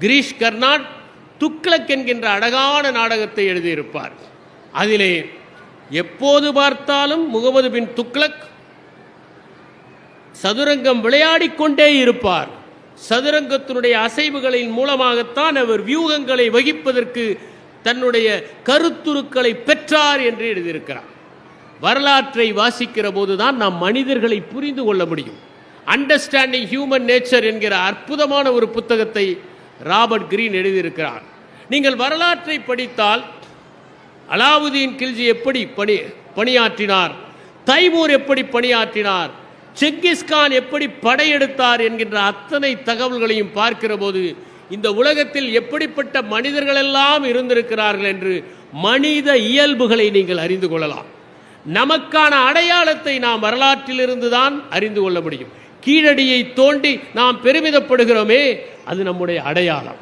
கிரீஷ் கர்னாட் துக்ளக் என்கின்ற அழகான நாடகத்தை எழுதியிருப்பார். அதிலே எப்போது பார்த்தாலும் முகமது பின் துக்ளக் சதுரங்கம் விளையாடிக்கொண்டே இருப்பார். சதுரங்கத்தினுடைய அசைவுகளின் மூலமாகத்தான் அவர் வியூகங்களை வகிப்பதற்கு தன்னுடைய கருத்துருக்களை பெற்றார் என்று எழுதியிருக்கிறார். வரலாற்றை வாசிக்கிற போதுதான் நாம் மனிதர்களை புரிந்து கொள்ள முடியும். அண்டர்ஸ்டாண்டிங் ஹியூமன் நேச்சர் என்கிற அற்புதமான ஒரு புத்தகத்தை ராபர்ட் கிரீன் எழுதியிருக்கிறார். நீங்கள் வரலாற்றை படித்தால் அலாவுதீன் கில்ஜி எப்படி பணி பணியாற்றினார்? தைமூர் எப்படி பணியாற்றினார்? செங்கிஸ்கான் எப்படி படையெடுத்தார் என்கின்ற அத்தனை தகவல்களையும் பார்க்கிற போது இந்த உலகத்தில் எப்படிப்பட்ட மனிதர்களெல்லாம் இருந்திருக்கிறார்கள் என்று மனித இயல்புகளை நீங்கள் அறிந்து கொள்ளலாம். நமக்கான அடையாளத்தை நாம் வரலாற்றிலிருந்து தான் அறிந்து கொள்ள முடியும். கீழடியை தோண்டி நாம் பெருமிதப்படுகிறோமே அது நம்முடைய அடையாளம்.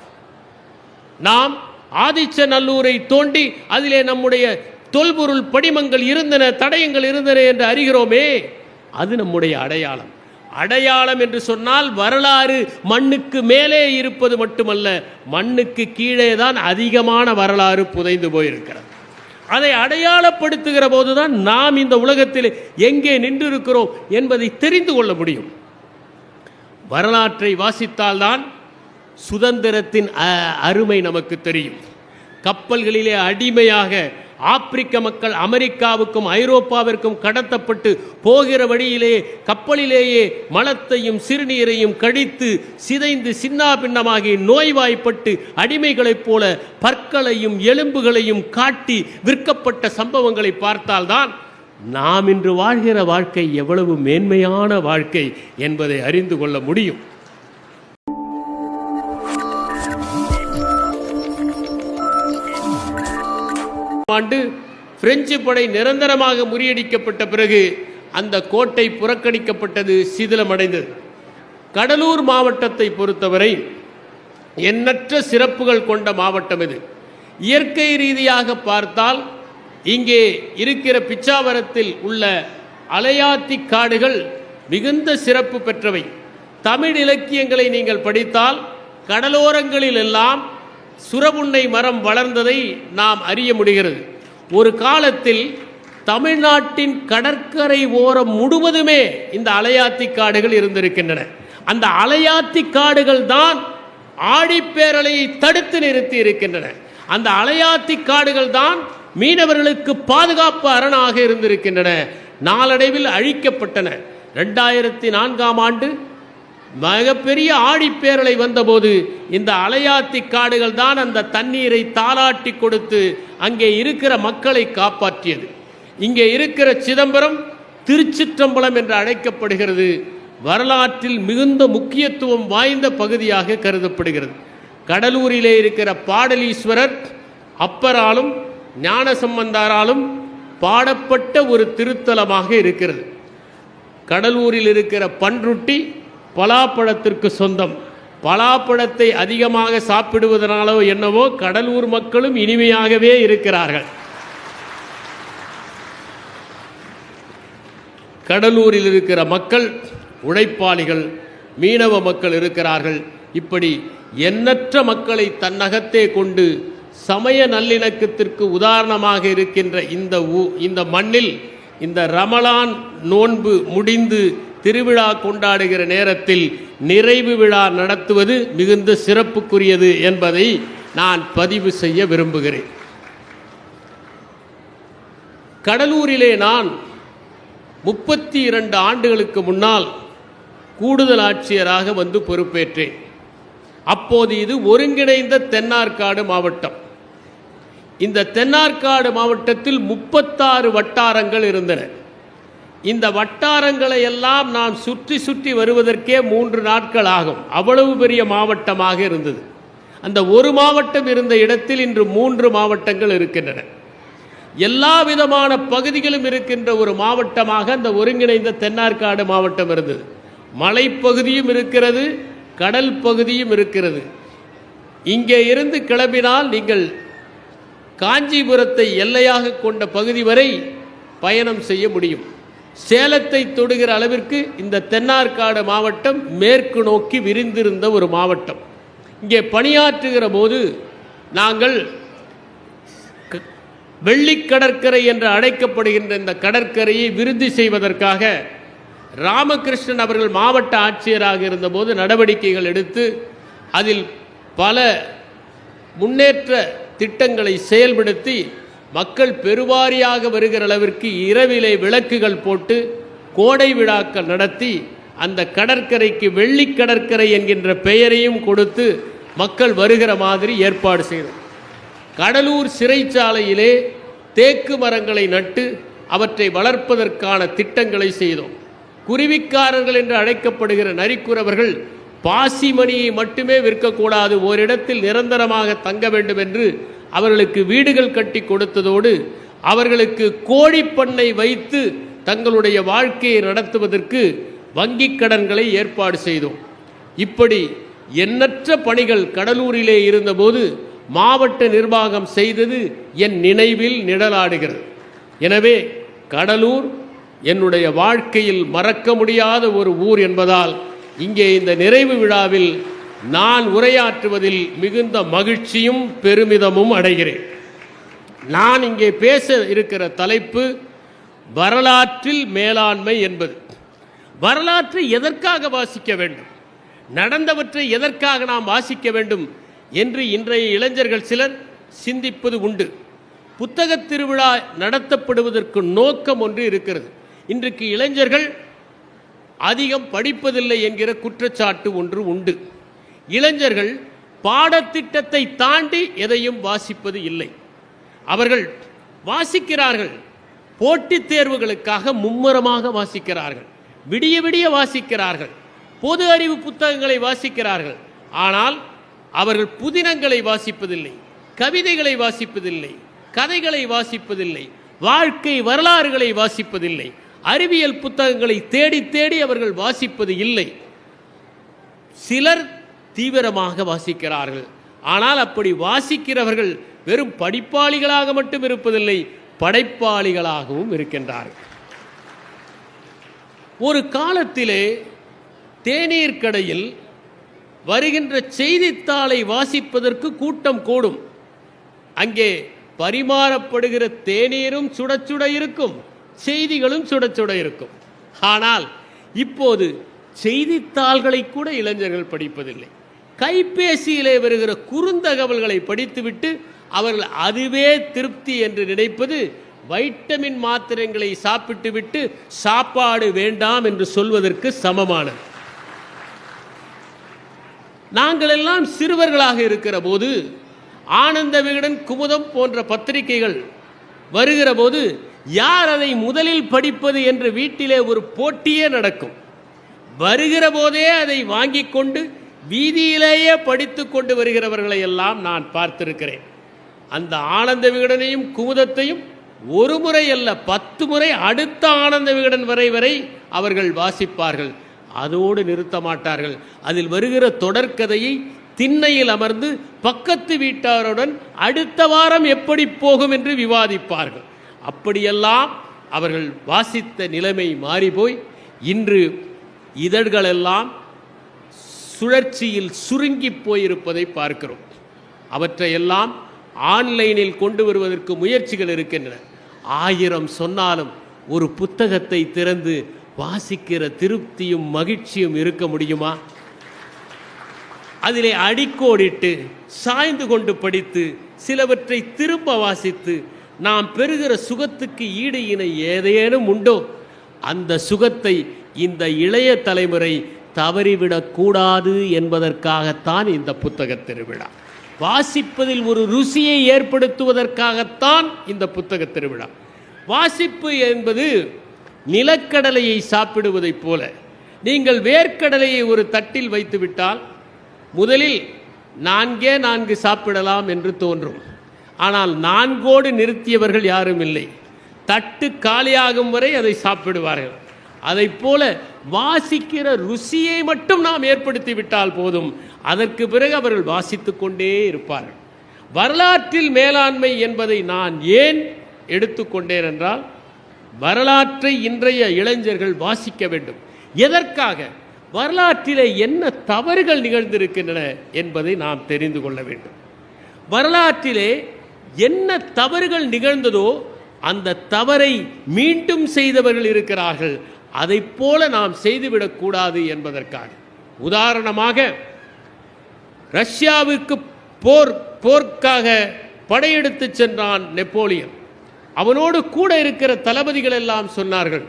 நாம் ஆதிச்சநல்லூரை தோண்டி அதிலே நம்முடைய தொல்பொருள் படிமங்கள் இருந்தன தடயங்கள் இருந்தன என்று அறிகிறோமே அது நம்முடைய அடையாளம். அடையாளம் என்று சொன்னால் வரலாறு மண்ணுக்கு மேலே இருப்பது மட்டுமல்ல மண்ணுக்கு கீழே தான் அதிகமான வரலாறு புதைந்து போயிருக்கிறது. அதை அடையாளப்படுத்துகிற போதுதான் நாம் இந்த உலகத்தில் எங்கே நின்றிருக்கிறோம் என்பதை தெரிந்து கொள்ள முடியும். வரலாற்றை வாசித்தால்தான் சுதந்திரத்தின் அ- அருமை நமக்கு தெரியும். கப்பல்களிலே அடிமையாக ஆப்பிரிக்க மக்கள் அமெரிக்காவுக்கும் ஐரோப்பாவிற்கும் கடத்தப்பட்டு போகிற வழியிலே கப்பலிலேயே மலத்தையும் சிறுநீரையும் கடித்து சிதைந்து சின்னாபின்னமாகி நோய்வாய்ப்பட்டு அடிமைகளைப் போல பற்களையும் எலும்புகளையும் காட்டி விற்கப்பட்ட சம்பவங்களை பார்த்தால்தான் நாம் இன்று வாழ்கிற வாழ்க்கை எவ்வளவு மேன்மையான வாழ்க்கை என்பதை அறிந்து கொள்ள முடியும். ஆண்டு பிரெஞ்சு படை நிரந்தரமாக முறியடிக்கப்பட்ட பிறகு அந்த கோட்டை புறக்கணிக்கப்பட்டது சிதிலமடைந்தது. கடலூர் மாவட்டத்தை பொறுத்தவரை எண்ணற்ற சிறப்புகள் கொண்ட மாவட்டம் இது. இயற்கை ரீதியாக பார்த்தால் இங்கே இருக்கிற பிச்சாவரத்தில் உள்ள அலையாத்தி காடுகள் மிகுந்த சிறப்பு பெற்றவை. தமிழ் இலக்கியங்களை நீங்கள் படித்தால் கடலோரங்களில் எல்லாம் சுரபுன்னை மரம் வளர்ந்ததை நாம் அறிய முடிகிறது. ஒரு காலத்தில் தமிழ்நாட்டின் கடற்கரை ஓரம் முழுவதுமே இந்த அலையாத்தி காடுகள் இருந்திருக்கின்றன. அந்த அலையாத்தி காடுகள் தான் ஆடிப்பேரலையை தடுத்து நிறுத்தி இருக்கின்றன. அந்த அலையாத்தி காடுகள் தான் மீனவர்களுக்கு பாதுகாப்பு அரணாக இருந்திருக்கின்றன. நாளடைவில் அழிக்கப்பட்டன. ரெண்டாயிரத்தி நான்காம் ஆண்டு மிகப்பெரிய ஆழிப்பேரலை வந்தபோது இந்த அலையாத்தி காடுகள் தான் அந்த தண்ணீரை தாளாட்டி கொடுத்து அங்கே இருக்கிற மக்களை காப்பாற்றியது. இங்கே இருக்கிற சிதம்பரம் திருச்சிற்றம்பலம் என்று அழைக்கப்படுகிறது. வரலாற்றில் மிகுந்த முக்கியத்துவம் வாய்ந்த பகுதியாக கருதப்படுகிறது. கடலூரிலே இருக்கிற பாடலீஸ்வரர் அப்பராலும் ஞானசம்பந்தாராலும் பாடப்பட்ட ஒரு திருத்தலமாக இருக்கிறது. கடலூரில் இருக்கிற பன்ருட்டி பலாப்பழத்திற்கு சொந்தம். பலாப்பழத்தை அதிகமாக சாப்பிடுவதனாலோ என்னவோ கடலூர் மக்களும் இனிமையாகவே இருக்கிறார்கள். கடலூரில் இருக்கிற மக்கள் உழைப்பாளிகள் மீனவ மக்கள் இருக்கிறார்கள். இப்படி எண்ணற்ற மக்களை தன்னகத்தே கொண்டு சமய நல்லிணக்கத்திற்கு உதாரணமாக இருக்கின்ற இந்த ஊ இந்த மண்ணில் இந்த ரமலான் நோன்பு முடிந்து திருவிழா கொண்டாடுகிற நேரத்தில் நிறைவு விழா நடத்துவது மிகுந்த சிறப்புக்குரியது என்பதை நான் பதிவு செய்ய விரும்புகிறேன். கடலூரிலே நான் முப்பத்தி இரண்டு ஆண்டுகளுக்கு முன்னால் கூடுதல் ஆட்சியராக வந்து பொறுப்பேற்றேன். அப்போது இது ஒருங்கிணைந்த தென்னார்காடு மாவட்டம். இந்த தென்னார்காடு மாவட்டத்தில் முப்பத்தாறு வட்டாரங்கள் இருந்தன. இந்த வட்டாரங்களை எல்லாம் நாம் சுற்றி சுற்றி வருவதற்கே மூன்று நாட்கள் ஆகும். அவ்வளவு பெரிய மாவட்டமாக இருந்தது. அந்த ஒரு மாவட்டம் இருந்த இடத்தில் இன்று மூன்று மாவட்டங்கள் இருக்கின்றன. எல்லா விதமான பகுதிகளும் இருக்கின்ற ஒரு மாவட்டமாக அந்த ஒருங்கிணைந்த தென்னார்காடு மாவட்டம் இருந்தது. மலைப்பகுதியும் இருக்கிறது கடல் பகுதியும் இருக்கிறது. இங்கே இருந்து கிளம்பினால் நீங்கள் காஞ்சிபுரத்தை எல்லையாக கொண்ட பகுதி வரை பயணம் செய்ய முடியும். சேலத்தை தொடுகிற அளவிற்கு இந்த தென்னார்காடு மாவட்டம் மேற்கு நோக்கி விரிந்திருந்த ஒரு மாவட்டம். இங்கே பணியாற்றுகிற போது நாங்கள் க- கடற்கரை என்று அழைக்கப்படுகின்ற இந்த கடற்கரையை விருத்தி செய்வதற்காக ராமகிருஷ்ணன் அவர்கள் மாவட்ட ஆட்சியராக இருந்தபோது நடவடிக்கைகள் எடுத்து அதில் பல முன்னேற்ற திட்டங்களை செயல்படுத்தி மக்கள் பெருவாரியாக வருகிற அளவிற்கு இரவிலே விளக்குகள் போட்டு கோடை விழாக்கள் நடத்தி அந்த கடற்கரைக்கு வெள்ளிக் கடற்கரை என்கின்ற பெயரையும் கொடுத்து மக்கள் வருகிற மாதிரி ஏற்பாடு செய்தோம் கடலூர் சிறைச்சாலையிலே தேக்கு மரங்களை நட்டு அவற்றை வளர்ப்பதற்கான திட்டங்களை செய்தோம். குருவிக்காரர்கள் என்று அழைக்கப்படுகிற நரிக்குறவர்கள் பாசிமணியை மட்டுமே விற்கக்கூடாது. ஓரிடத்தில் நிரந்தரமாக தங்க வேண்டும் என்று அவர்களுக்கு வீடுகள் கட்டி கொடுத்ததோடு அவர்களுக்கு கோழிப்பண்ணை வைத்து தங்களுடைய வாழ்க்கையை நடத்துவதற்கு வங்கிக் கடன்களை ஏற்பாடு செய்தோம். இப்படி எண்ணற்ற பணிகள் கடலூரிலே இருந்தபோது மாவட்ட நிர்வாகம் செய்தது என் நினைவில் நிழலாடுகிறது. எனவே கடலூர் என்னுடைய வாழ்க்கையில் மறக்க முடியாத ஒரு ஊர் என்பதால் இங்கே இந்த நிறைவு விழாவில் நான் உரையாற்றுவதில் மிகுந்த மகிழ்ச்சியும் பெருமிதமும் அடைகிறேன். நான் இங்கே பேச இருக்கிற தலைப்பு வரலாற்றில் மேலாண்மை என்பது. வரலாற்றை எதற்காக வாசிக்க வேண்டும்? நடந்தவற்றை எதற்காக நாம் வாசிக்க வேண்டும்? என்று இன்றைய இளைஞர்கள் சிலர் சிந்திப்பது உண்டு. புத்தகத் திருவிழா நடத்தப்படுவதற்கு நோக்கம் ஒன்று இருக்கிறது. இன்றைக்கு இளைஞர்கள் அதிகம் படிப்பதில்லை என்கிற குற்றச்சாட்டு ஒன்று உண்டு. இளைஞர்கள் பாடத்திட்டத்தை தாண்டி எதையும் வாசிப்பது இல்லை. அவர்கள் வாசிக்கிறார்கள் போட்டித் தேர்வுகளுக்காக மும்முரமாக வாசிக்கிறார்கள் விடிய விடிய வாசிக்கிறார்கள் பொது அறிவு புத்தகங்களை வாசிக்கிறார்கள். ஆனால் அவர்கள் புதினங்களை வாசிப்பதில்லை கவிதைகளை வாசிப்பதில்லை கதைகளை வாசிப்பதில்லை வாழ்க்கை வரலாறுகளை வாசிப்பதில்லை. அறிவியல் புத்தகங்களை தேடி தேடி அவர்கள் வாசிப்பது இல்லை. சிலர் தீவிரமாக வாசிக்கிறார்கள். ஆனால் அப்படி வாசிக்கிறவர்கள் வெறும் படிப்பாளிகளாக மட்டும் இருப்பதில்லை படைப்பாளிகளாகவும் இருக்கின்றார்கள். ஒரு காலத்திலே தேநீர் கடையில் வருகின்ற செய்தித்தாளை வாசிப்பதற்கு கூட்டம் கூடும். அங்கே பரிமாறப்படுகிற தேநீரும் சுட சுட இருக்கும். செய்திகளும் சுட சுட இருக்கும். ஆனால் இப்போது செய்தித்தாள்களை கூட இளைஞர்கள் படிப்பதில்லை. கைபேசியிலே வருகிற குறுந்தகவல்களை படித்துவிட்டு அவர்கள் அதுவே திருப்தி என்று நினைப்பது வைட்டமின் மாத்திரைகளை சாப்பிட்டுவிட்டு சாப்பாடு வேண்டாம் என்று சொல்வதற்கு சமமானது. நாங்கள் எல்லாம் சிறுவர்களாக இருக்கிற போது ஆனந்த விகடன் குமுதம் போன்ற பத்திரிகைகள் வருகிற போது யார் அதை முதலில் படிப்பது என்று வீட்டிலே ஒரு போட்டியே நடக்கும். வருகிற போதே அதை வாங்கிக் கொண்டு வீதியிலேயே படித்து கொண்டு வருகிறவர்களை எல்லாம் நான் பார்த்திருக்கிறேன். அந்த ஆனந்த விகடனையும் குமுதத்தையும் ஒரு முறை அல்ல பத்து முறை அடுத்த ஆனந்த விகடன் வரை வரை அவர்கள் வாசிப்பார்கள். அதோடு நிறுத்த மாட்டார்கள். அதில் வருகிற தொடர்கதையை திண்ணையில் அமர்ந்து பக்கத்து வீட்டாருடன் அடுத்த வாரம் எப்படி போகும் என்று விவாதிப்பார்கள். அப்படியெல்லாம் அவர்கள் வாசித்த நிலைமை மாறிப்போய் இன்று இதழ்களெல்லாம் சுழற்சியில் சுருங்கி போயிருப்பதை பார்க்கிறோம். அவற்றையெல்லாம் ஆன்லைனில் கொண்டு வருவதற்கு முயற்சிகள் இருக்கின்றன. ஆயிரம் சொன்னாலும் ஒரு புத்தகத்தை திறந்து வாசிக்கிற திருப்தியும் மகிழ்ச்சியும் இருக்க முடியுமா? அதிலே அடிக்கோடிட்டு சாய்ந்து கொண்டு படித்து சிலவற்றை திரும்ப வாசித்து நாம் பெறுகிற சுகத்துக்கு ஈடு இணை ஏதேனும் உண்டோ அந்த சுகத்தை இந்த இளைய தலைமுறை தவறிவிடக்கூடாது என்பதற்காகத்தான் இந்த புத்தக திருவிழா. வாசிப்பதில் ஒரு ருசியை ஏற்படுத்துவதற்காகத்தான் இந்த புத்தக திருவிழா. வாசிப்பு என்பது நிலக்கடலையை சாப்பிடுவதைப் போல. நீங்கள் வேர்க்கடலையை ஒரு தட்டில் வைத்துவிட்டால் முதலில் நான்கே நான்கு சாப்பிடலாம் என்று தோன்றும். ஆனால் நான்கோடு நிறுத்தியவர்கள் யாரும் இல்லை. தட்டு காலியாகும் வரை அதை சாப்பிடுவார்கள். அதைப் போல வாசிக்கிற ருசியை மட்டும் நாம் ஏற்படுத்தி விட்டால் போதும். அதற்கு பிறகு அவர்கள் வாசித்துக் கொண்டே இருப்பார்கள். வரலாற்றில் மேலாண்மை என்பதை நான் ஏன் எடுத்துக்கொண்டேன் என்றால் வரலாற்றை இன்றைய இளைஞர்கள் வாசிக்க வேண்டும். எதற்காக? வரலாற்றிலே என்ன தவறுகள் நிகழ்ந்திருக்கின்றன என்பதை நாம் தெரிந்து கொள்ள வேண்டும். வரலாற்றிலே என்ன தவறுகள் நிகழ்ந்ததோ அந்த தவறை மீண்டும் செய்தவர்கள் இருக்கிறார்கள். அதைப் போல நாம் செய்துவிடக்கூடாது என்பதற்காக. உதாரணமாக ரஷ்யாவுக்கு போர் போர்க்காக படையெடுத்து சென்றான் நெப்போலியன். அவனோடு கூட இருக்கிற தளபதிகள் எல்லாம் சொன்னார்கள்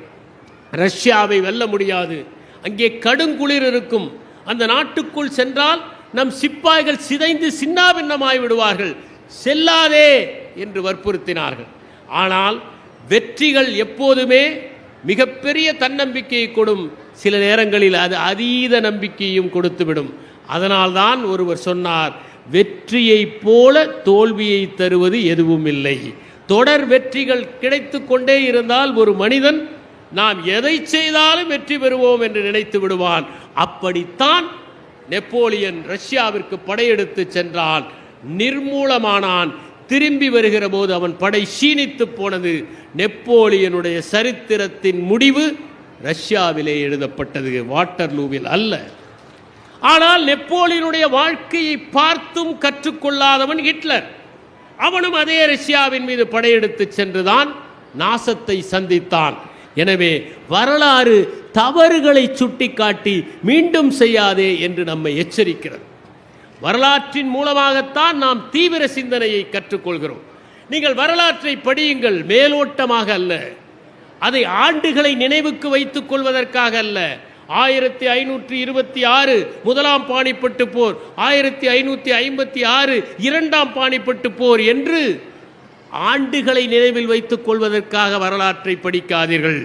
ரஷ்யாவை வெல்ல முடியாது. அங்கே கடுங்குளிர் இருக்கும். அந்த நாட்டுக்குள் சென்றால் நம் சிப்பாய்கள் சிதைந்து சின்னாபின்னமாய் விடுவார்கள். செல்லாதே என்று வற்புறுத்தினார்கள். ஆனால் வெற்றிகள் எப்போதுமே மிகப்பெரிய தன்னம்பிக்கையை கொடும் சில நேரங்களில் அது அதீத நம்பிக்கையும் கொடுத்துவிடும். அதனால்தான் ஒருவர் சொன்னார் வெற்றியைப் போல தோல்வியை தருவது எதுவும் இல்லை. தொடர் வெற்றிகள் கிடைத்து கொண்டே இருந்தால் ஒரு மனிதன் நாம் எதை செய்தாலும் வெற்றி பெறுவோம் என்று நினைத்து விடுவான். அப்படித்தான் நெப்போலியன் ரஷ்யாவிற்கு படையெடுத்து சென்றான். நிர்மூலமானான். திரும்பி வருகிற போது அவன் படை சீனித்து போனது. நெப்போலியனுடைய சரித்திரத்தின் முடிவு ரஷ்யாவிலே எழுதப்பட்டது. வாட்டர்லூவில் அல்ல. ஆனால் நெப்போலியனுடைய வாழ்க்கையை பார்த்தும் கற்றுக்கொள்ளாதவன் ஹிட்லர். அவனும் அதே ரஷ்யாவின் மீது படையெடுத்து சென்றுதான் நாசத்தை சந்தித்தான். எனவே வரலாறு தவறுகளை சுட்டிக்காட்டி மீண்டும் செய்யாதே என்று நம்மை எச்சரிக்கிறது. வரலாற்றின் மூலமாகத்தான் நாம் தீவிர சிந்தனையை கற்றுக்கொள்கிறோம். நீங்கள் வரலாற்றை படியுங்கள் மேலோட்டமாக அல்ல. அதை ஆண்டுகளை நினைவுக்கு வைத்துக் கொள்வதற்காக அல்ல. ஆயிரத்தி ஐநூற்றி இருபத்தி ஆறு முதலாம் பாணிப்பட்டு போர் ஆயிரத்தி ஐநூற்றி ஐம்பத்தி ஆறு இரண்டாம் பாணிப்பட்டு போர் என்று ஆண்டுகளை நினைவில் வைத்துக் கொள்வதற்காக வரலாற்றை படிக்காதீர்கள்.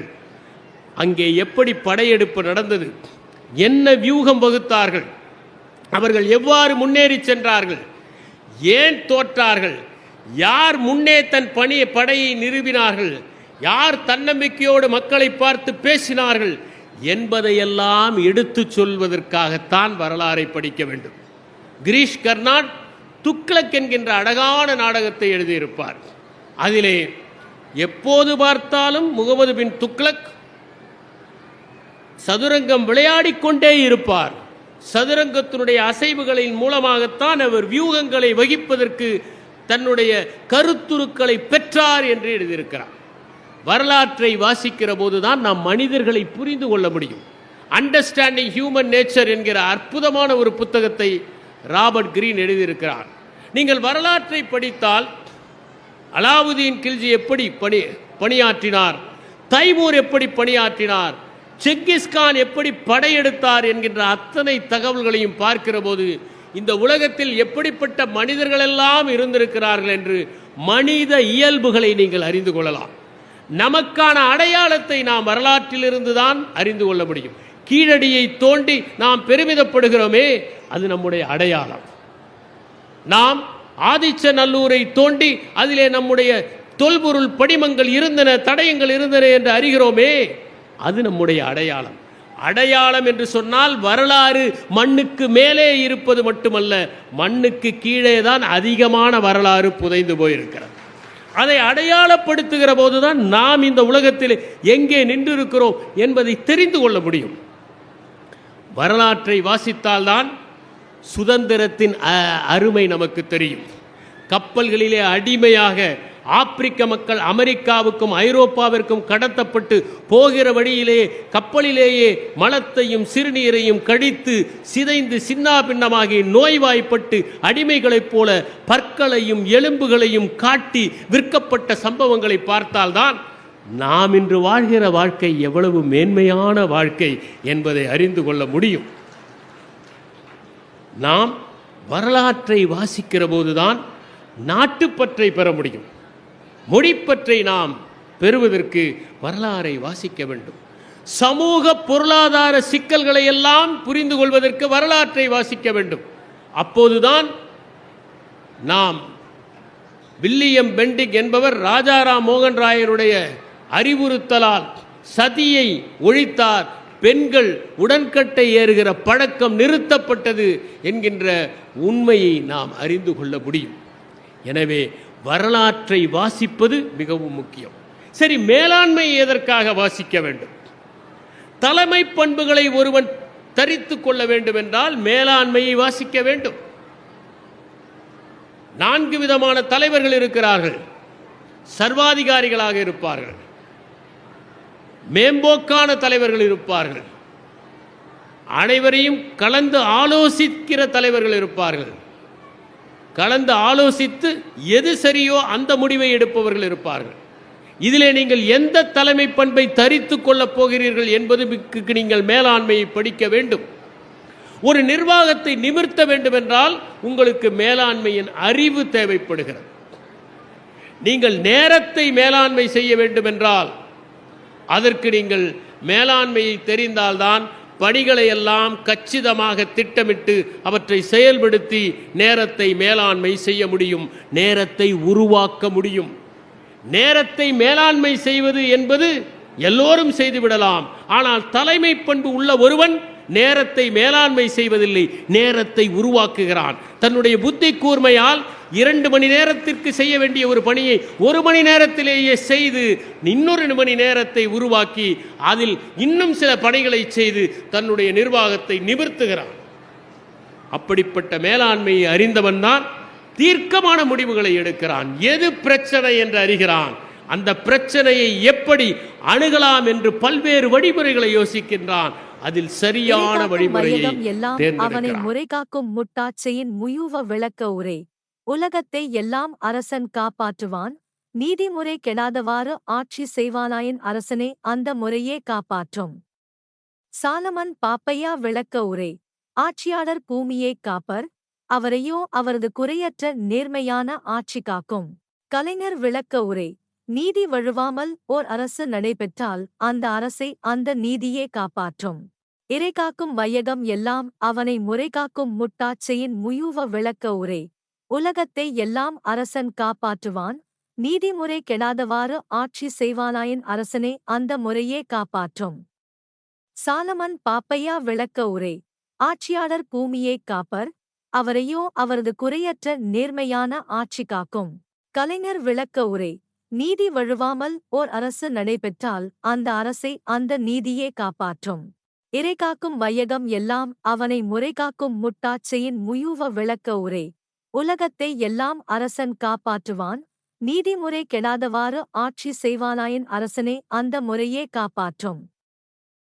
அங்கே எப்படி படையெடுப்பு நடந்தது? என்ன வியூகம் வகுத்தார்கள்? அவர்கள் எவ்வாறு முன்னேறி சென்றார்கள்? ஏன் தோற்றார்கள்? யார் முன்னே தன் பணி படையை நிறுவினார்கள்? யார் தன்னம்பிக்கையோடு மக்களை பார்த்து பேசினார்கள்? என்பதையெல்லாம் எடுத்துச் சொல்வதற்காகத்தான் வரலாறை படிக்க வேண்டும். கிரீஷ் கர்னாட் துக்ளக் என்கின்ற அழகான நாடகத்தை எழுதியிருப்பார். அதிலே எப்போது பார்த்தாலும் முகமது பின் துக்ளக் சதுரங்கம் விளையாடிக்கொண்டே இருப்பார். சதுரங்கத்தினுடைய அசைவுகளின் மூலமாகத்தான் அவர் வியூகங்களை வகிப்பதற்கு தன்னுடைய கருத்துருக்களை பெற்றார் என்று எழுதியிருக்கிறார். வரலாற்றை வாசிக்கிற போதுதான் நாம் மனிதர்களை புரிந்து கொள்ள முடியும். அண்டர்ஸ்டாண்டிங் ஹியூமன் நேச்சர் என்கிற அற்புதமான ஒரு புத்தகத்தை ராபர்ட் கிரீன் எழுதியிருக்கிறார். நீங்கள் வரலாற்றை படித்தால் அலாவுதீன் கில்ஜி எப்படி பணி பணியாற்றினார்? தைமூர் எப்படி பணியாற்றினார்? செங்கிஸ்கான் எப்படி படையெடுத்தார் என்கின்ற அத்தனை தகவல்களையும் பார்க்கிற போது இந்த உலகத்தில் எப்படிப்பட்ட மனிதர்களெல்லாம் இருந்திருக்கிறார்கள் என்று மனித இயல்புகளை நீங்கள் அறிந்து கொள்ளலாம். நமக்கான அடையாளத்தை நாம் வரலாற்றிலிருந்து தான் அறிந்து கொள்ள முடியும். கீழடியை தோண்டி நாம் பெருமிதப்படுகிறோமே அது நம்முடைய அடையாளம். நாம் ஆதிச்சநல்லூரை தோண்டி அதிலே நம்முடைய தொல்பொருள் படிமங்கள் இருந்தன தடயங்கள் இருந்தன என்று அறிகிறோமே அது நம்முடைய அடையாளம். அடையாளம் என்று சொன்னால் வரலாறு மண்ணுக்கு மேலே இருப்பது மட்டுமல்ல மண்ணுக்கு கீழே தான் அதிகமான வரலாறு புதைந்து போயிருக்கிறது. அதை அடையாளப்படுத்துகிற போதுதான் நாம் இந்த உலகத்தில் எங்கே நின்றிருக்கிறோம் என்பதை தெரிந்து கொள்ள முடியும். வரலாற்றை வாசித்தால்தான் சுதந்திரத்தின் அ- அருமை நமக்கு தெரியும். கப்பல்களிலே அடிமையாக ஆப்பிரிக்க மக்கள் அமெரிக்காவுக்கும் ஐரோப்பாவிற்கும் கடத்தப்பட்டு போகிற வழியிலே கப்பலிலேயே மலத்தையும் சிறுநீரையும் கடித்து சிதைந்து சின்னாபின்னமாகி நோய்வாய்ப்பட்டு அடிமைகளைப் போல பற்களையும் எலும்புகளையும் காட்டி விற்கப்பட்ட சம்பவங்களை பார்த்தால்தான் நாம் இன்று வாழ்கிற வாழ்க்கை எவ்வளவு மேன்மையான வாழ்க்கை என்பதை அறிந்து கொள்ள முடியும். நாம் வரலாற்றை வாசிக்கிற போதுதான் நாட்டுப்பற்றை பெற முடியும். மொழிப்பற்றை நாம் பெறுவதற்கு வரலாறை வாசிக்க வேண்டும். சமூக பொருளாதார சிக்கல்களை எல்லாம் புரிந்து கொள்வதற்கு வரலாற்றை வாசிக்க வேண்டும். அப்போதுதான் நாம் வில்லியம் பெண்டிக் என்பவர் ராஜாராம் மோகன் ராயருடைய அறிவுறுத்தலால் சதியை ஒழித்தார். பெண்கள் உடன்கட்டை ஏறுகிற பழக்கம் நிறுத்தப்பட்டது என்கின்ற உண்மையை நாம் அறிந்து கொள்ள முடியும். எனவே வரலாற்றை வாசிப்பது மிகவும் முக்கியம். சரி மேலாண்மை எதற்காக வாசிக்க வேண்டும்? தலைமை பண்புகளை ஒருவன் தரித்து கொள்ள வேண்டும் என்றால் மேலாண்மையை வாசிக்க வேண்டும். நான்கு விதமான தலைவர்கள் இருக்கிறார்கள். சர்வாதிகாரிகளாக இருப்பார்கள். மேம்போக்கான தலைவர்கள் இருப்பார்கள். அனைவரையும் கலந்து ஆலோசிக்கிற தலைவர்கள் இருப்பார்கள். கலந்து ஆலோசித்து எது சரியோ அந்த முடிவை எடுப்பவர்கள் இருப்பார்கள். இதிலே நீங்கள் எந்த தலைமை பண்பை தரித்து கொள்ளப் போகிறீர்கள் என்பதுக்கு நீங்கள் மேலாண்மையை படிக்க வேண்டும். ஒரு நிர்வாகத்தை நிமிர்த்த வேண்டுமென்றால் உங்களுக்கு மேலாண்மையின் அறிவு தேவைப்படுகிறது. நீங்கள் நேரத்தை மேலாண்மை செய்ய வேண்டுமென்றால் அதற்கு நீங்கள் மேலாண்மையை தெரிந்தால்தான் பணிகளை எல்லாம் கச்சிதமாக திட்டமிட்டு அவற்றை செயல்படுத்தி நேரத்தை மேலாண்மை செய்ய முடியும் நேரத்தை உருவாக்க முடியும். நேரத்தை மேலாண்மை செய்வது என்பது எல்லோரும் செய்துவிடலாம் ஆனால் தலைமை பண்பு உள்ள ஒருவன் நேரத்தை மேலாண்மை செய்வதில்லை நேரத்தை உருவாக்குகிறான். தன்னுடைய புத்தி கூர்மையால் இரண்டு மணி நேரத்திற்கு செய்ய வேண்டிய ஒரு பணியை ஒரு மணி நேரத்திலேயே செய்து இன்னொரு மணி நேரத்தை உருவாக்கி அதில் இன்னும் சில பணிகளை செய்து தன்னுடைய நிர்வாகத்தை நிமிர்த்துகிறான். அப்படிப்பட்ட மேலாண்மையை அறிந்தவன் தான் தீர்க்கமான முடிவுகளை எடுக்கிறான். எது பிரச்சனை என்று அறிகிறான். அந்த பிரச்சனையை எப்படி அணுகலாம் என்று பல்வேறு வழிமுறைகளை யோசிக்கின்றான். அதில் சரியான வழிமுறையை எல்லாம் அவனை தேர்ந்தெடுக்கிறான் முறைகாக்கும் முட்டாட்சையின் முயூவ விளக்க உரை. உலகத்தை எல்லாம் அரசன் காப்பாற்றுவான். நீதிமுறை கெடாதவாறு ஆட்சி செய்வானாயின் அரசனே அந்த முறையே காப்பாற்றும். சாலமன் பாப்பையா விளக்க உரை. ஆட்சியாளர் பூமியைக் காப்பர். அவரையோ அவரது குறையற்ற நேர்மையான ஆட்சி காக்கும். கலைஞர் விளக்க உரை. நீதி வழுவாமல் ஓர் அரசு நடைபெற்றால் அந்த அரசை அந்த நீதியே காப்பாற்றும். இறைகாக்கும் வையகம் எல்லாம் அவனை முறைகாக்கும் முட்டாட்சையின் முயூவ விளக்க உரை. உலகத்தை எல்லாம் அரசன் காப்பாற்றுவான். நீதிமுறை கெடாதவாறு ஆட்சி செய்வானாயின் அரசனே அந்த முறையே காப்பாற்றும். சாலமன் பாப்பையா விளக்க உரை. ஆட்சியாளர் பூமியைக் காப்பர். அவரையோ அவரது குறையற்ற நேர்மையான ஆட்சி காக்கும். கலைஞர் விளக்க உரை. நீதி வழுவாமல் ஓர் அரசு நடைபெற்றால் அந்த அரசை அந்த நீதியே காப்பாற்றும். இறைகாக்கும் வையகம் எல்லாம் அவனை முறைகாக்கும் முட்டாட்சியின் முயூவ விளக்க உரை. உலகத்தை எல்லாம் அரசன் காப்பாற்றுவான். நீதிமுறை கெடாதவாறு ஆட்சி செய்வானாயின் அரசனே அந்த முறையே காப்பாற்றும்.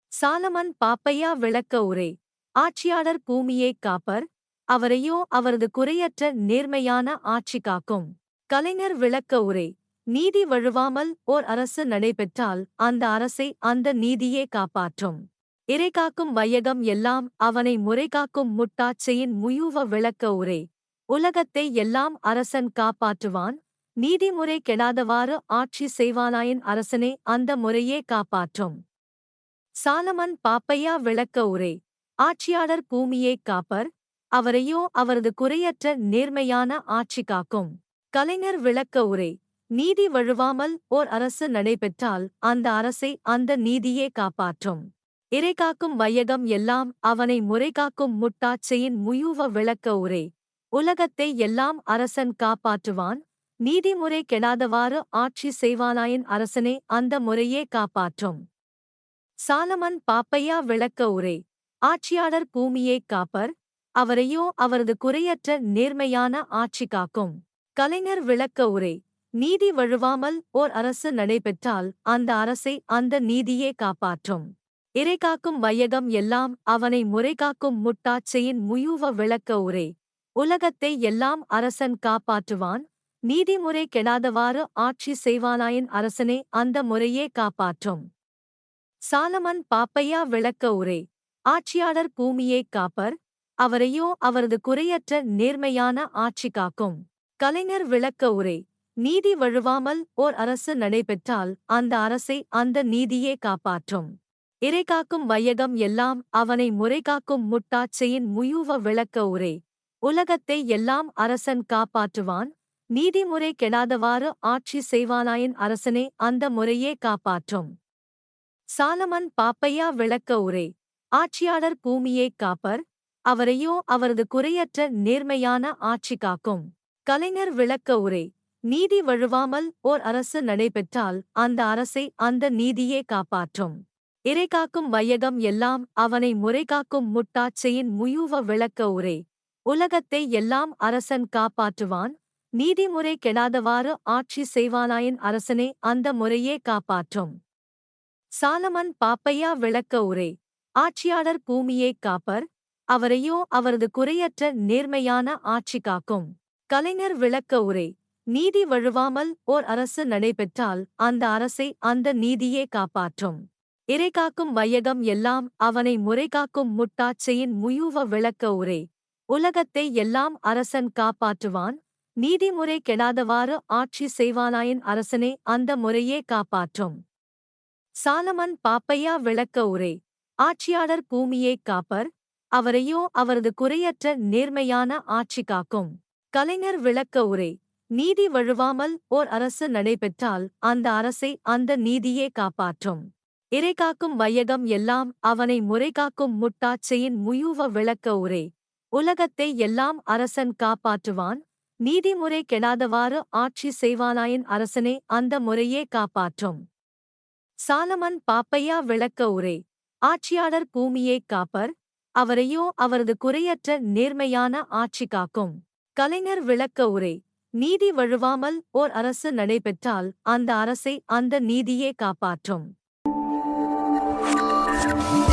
சாலமன் பாப்பையா விளக்க உரை. ஆட்சியாளர் பூமியைக் காப்பர். அவரையோ அவரது குறையற்ற நேர்மையான ஆட்சி காக்கும். கலைஞர் விளக்க உரை. நீதி வழுவாமல் ஓர் அரசு நடைபெற்றால் அந்த அரசை அந்த நீதியே காப்பாற்றும். இறைகாக்கும் வையகம் எல்லாம் அவனை முறைகாக்கும் முட்டாட்சியின் முயூவ விளக்க உரை. உலகத்தை எல்லாம் அரசன் காப்பாற்றுவான். நீதிமுறை கெடாதவாறு ஆட்சி செய்வானாயின் அரசனே அந்த முறையே காப்பாற்றும். சாலமன் பாப்பையா விளக்க உரை. ஆட்சியாளர் பூமியைக் காப்பர். அவரையோ அவரது குறையற்ற நேர்மையான ஆட்சி காக்கும். கலைஞர் விளக்க உரை. நீதி வழுவாமல் ஓர் அரசு நடைபெற்றால் அந்த அரசை அந்த நீதியே காப்பாற்றும். இறைகாக்கும் வையகம் எல்லாம் அவனை முறைகாக்கும் முட்டாட்சையின் முயூவ விளக்க உரை. உலகத்தை எல்லாம் அரசன் காப்பாற்றுவான். நீதிமுறை கெடாதவாறு ஆட்சி செய்வானாயின் அரசனே அந்த முறையே காப்பாற்றும். சாலமன் பாப்பையா விளக்க உரை. ஆட்சியாளர் பூமியைக் காப்பர். அவரையோ அவரது குறையற்ற நேர்மையான ஆட்சி காக்கும். கலைஞர் விளக்க உரை. நீதி வழுவாமல் ஓர் அரசு நடைபெற்றால் அந்த அரசை அந்த நீதியே காப்பாற்றும். இறைகாக்கும் வையகம் எல்லாம் அவனை முறைகாக்கும் முட்டாட்சியின் முயூவ விளக்க உரை. உலகத்தை எல்லாம் அரசன் காப்பாற்றுவான். நீதிமுறை கெடாதவாறு ஆட்சி செய்வானாயின் அரசனே அந்த முறையே காப்பாற்றும். சாலமன் பாப்பையா விளக்க உரை. ஆட்சியாளர் பூமியைக் காப்பர். அவரையோ அவரது குறையற்ற நேர்மையான ஆட்சி காக்கும். கலைஞர் விளக்க உரை. நீதி வழுவாமல் ஓர் அரசு நடைபெற்றால் அந்த அரசை அந்த நீதியே காப்பாற்றும். இறைகாக்கும் வையகம் எல்லாம் அவனை முறைகாக்கும் முட்டாட்சையின் முயூவ விளக்க உரை. உலகத்தை எல்லாம் அரசன் காப்பாற்றுவான். நீதிமுறை கெடாதவாறு ஆட்சி செய்வானாயின் அரசனே அந்த முறையே காப்பாற்றும். சாலமன் பாப்பையா விளக்க உரை. ஆட்சியாளர் பூமியைக் காப்பர். அவரையோ அவரது குறையற்ற நேர்மையான ஆட்சி காக்கும். கலைஞர் விளக்க உரை. நீதி வழுவாமல் ஓர் அரசு நடைபெற்றால் அந்த அரசை அந்த நீதியே காப்பாற்றும். இறைகாக்கும் வையகம் எல்லாம் அவனை முறைகாக்கும் முட்டாட்சியின் முயூவ விளக்க உரை. உலகத்தை எல்லாம் அரசன் காப்பாற்றுவான். நீதிமுறை கெடாதவாறு ஆட்சி செய்வானாயின் அரசனே அந்த முறையே காப்பாற்றும். சாலமன் பாப்பையா விளக்க உரை. ஆட்சியாளர் பூமியைக் காப்பர். அவரையோ அவரது குறையற்ற நேர்மையான ஆட்சி காக்கும். கலைஞர் விளக்க உரை. நீதி வழுவாமல் ஓர் அரசு நடைபெற்றால் அந்த அரசை அந்த நீதியே காப்பாற்றும். இறைகாக்கும் வையகம் எல்லாம் அவனை முறைகாக்கும் முட்டாட்சியின் முயூவ விளக்க உரை. உலகத்தை எல்லாம் அரசன் காப்பாற்றுவான். நீதிமுறை கெடாதவாறு ஆட்சி செய்வானாயின் அரசனே அந்த முறையே காப்பாற்றும். சாலமன் பாப்பையா விளக்க உரை. ஆட்சியாளர் பூமியைக் காப்பர். அவரையோ அவரது குறையற்ற நேர்மையான ஆட்சி காக்கும். கலைஞர் விளக்க உரை. நீதி வழுவாமல் ஓர் அரசு நடைபெற்றால் அந்த அரசை அந்த நீதியே காப்பாற்றும். இறைகாக்கும் வையகம் எல்லாம் அவனை முறைகாக்கும் முட்டாட்சியின் முயூவ விளக்க உரை. உலகத்தை எல்லாம் அரசன் காப்பாற்றுவான். நீதிமுறை கெடாதவாறு ஆட்சி செய்வானாயின் அரசனே அந்த முறையே காப்பாற்றும். சாலமன் பாப்பையா விளக்க உரை. ஆட்சியாளர் பூமியைக் காப்பர். அவரையோ அவரது குறையற்ற நேர்மையான ஆட்சி காக்கும். கலைஞர் விளக்க உரை. நீதி வழுவாமல் ஓர் அரசு நடைபெற்றால் அந்த அரசை அந்த நீதியே காப்பாற்றும். Thank you.